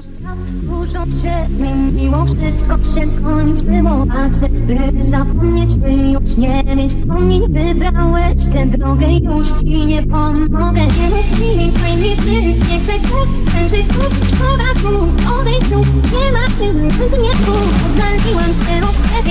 Nasz czas dużo się zmieniło, wszystko się skończyło A chcę, by zapomnieć, by już nie mieć wspomnień. Wybrałeś tę drogę, już ci nie pomogę. Wiele chwili najbliższych, nie chcesz tak tańczyć znów Szkoda słów, odejdź już, nie ma sił, nic nie mów Odzaliłam się od siebie,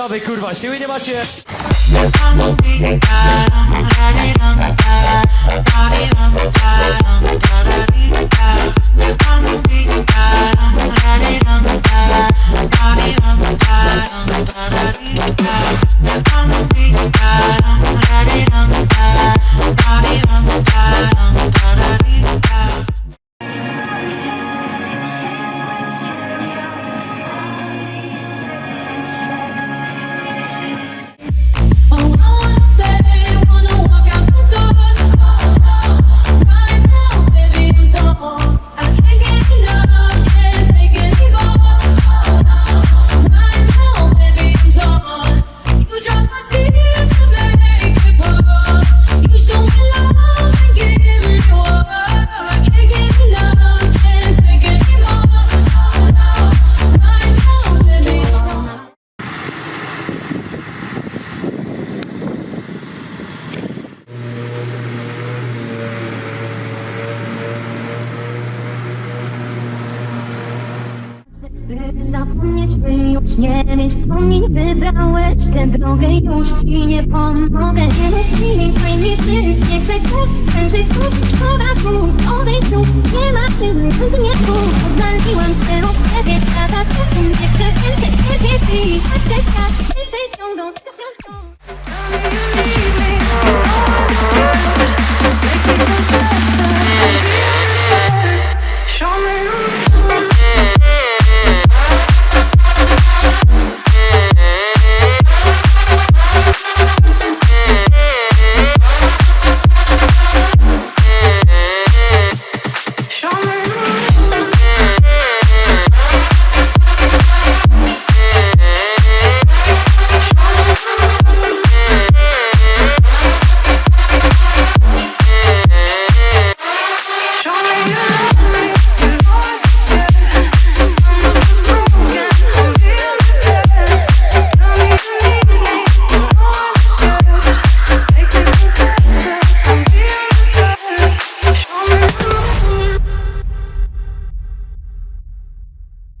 Co wy kurwa, siły nie macie? By zapomnieć, by już nie mieć wspomnień Wybrałeś tę drogę, już ci nie pomogę. Wiele chwili najbliższych, nie chcesz tak tańczyć znów Szkoda słów, odejdź już, nie ma sił, nic nie mów Odzaliłam się od siebie, strata czasu Nie chcę więcej ciebie widzieć Patrzeć tak, jesteś ciągą, tysiąc